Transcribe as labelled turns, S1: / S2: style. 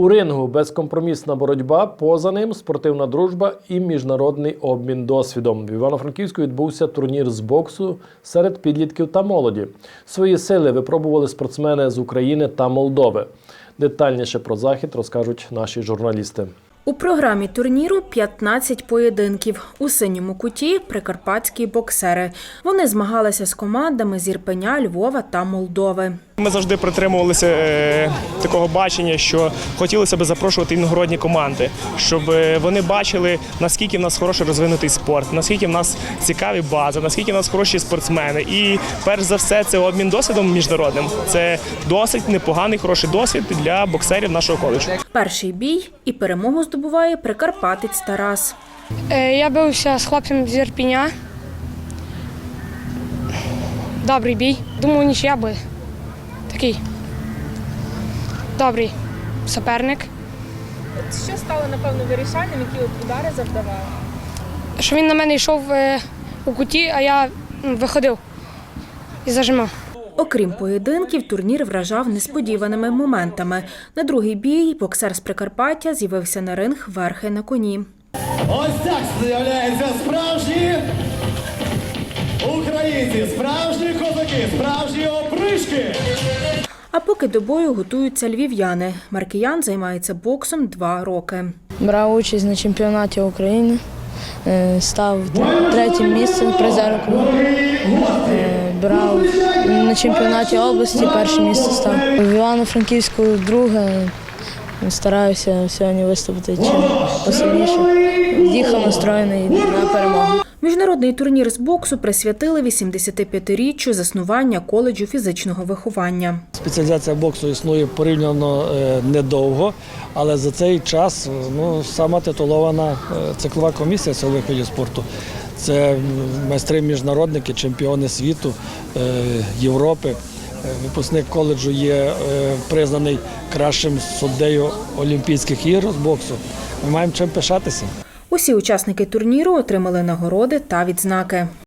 S1: У рингу безкомпромісна боротьба, поза ним спортивна дружба і міжнародний обмін досвідом. В Івано-Франківську відбувся турнір з боксу серед підлітків та молоді. Свої сили випробували спортсмени з України та Молдови. Детальніше про захід розкажуть наші журналісти.
S2: У програмі турніру 15 поєдинків. У синьому куті прикарпатські боксери. Вони змагалися з командами з Ірпеня, Львова та Молдови.
S3: Ми завжди притримувалися е, такого бачення, що хотілося б запрошувати іногородні команди, щоб е, вони бачили, наскільки в нас хороший розвинутий спорт, наскільки в нас цікаві бази, наскільки в нас хороші спортсмени. І перш за все, це обмін досвідом міжнародним. Це досить непоганий, хороший досвід для боксерів нашого коледжу.
S2: Перший бій і перемогу здобуває прикарпатець Тарас.
S4: Е, Я бився з хлопцем з Ірпіня. Добрий бій. Думаю, нічия буде. Такий. Добрий суперник.
S5: Що стало напевно вирішальним, які от удари завдавали?
S4: Що він на мене йшов е, у куті, а я виходив і зажимав.
S2: Окрім поєдинків, турнір вражав несподіваними моментами. На другий бій боксер з Прикарпаття з'явився на ринг верхи на коні.
S6: Ось так з'являються справжні українці, справжні козаки, справжні опришки.
S2: А поки до бою готуються львів'яни. Маркіян займається боксом два роки.
S7: Брав участь на чемпіонаті України, е, став третім місцем призеру клубу. Е, Брав на чемпіонаті області перше місце став. В Івано-Франківську друге. Стараюся сьогодні виступити чим посильніше. Їхав настроєний на перемогу.
S2: Міжнародний турнір з боксу присвятили 85-річчю заснування коледжу фізичного виховання.
S8: Спеціалізація боксу існує порівняно е, недовго, але за цей час ну, сама титулована е, циклова комісія силових видів спорту. Це майстри міжнародники, чемпіони світу, Європи. Е, Випускник коледжу є е, признаний кращим суддею Олімпійських ігор з боксу. Ми маємо чим пишатися.
S2: Усі учасники турніру отримали нагороди та відзнаки.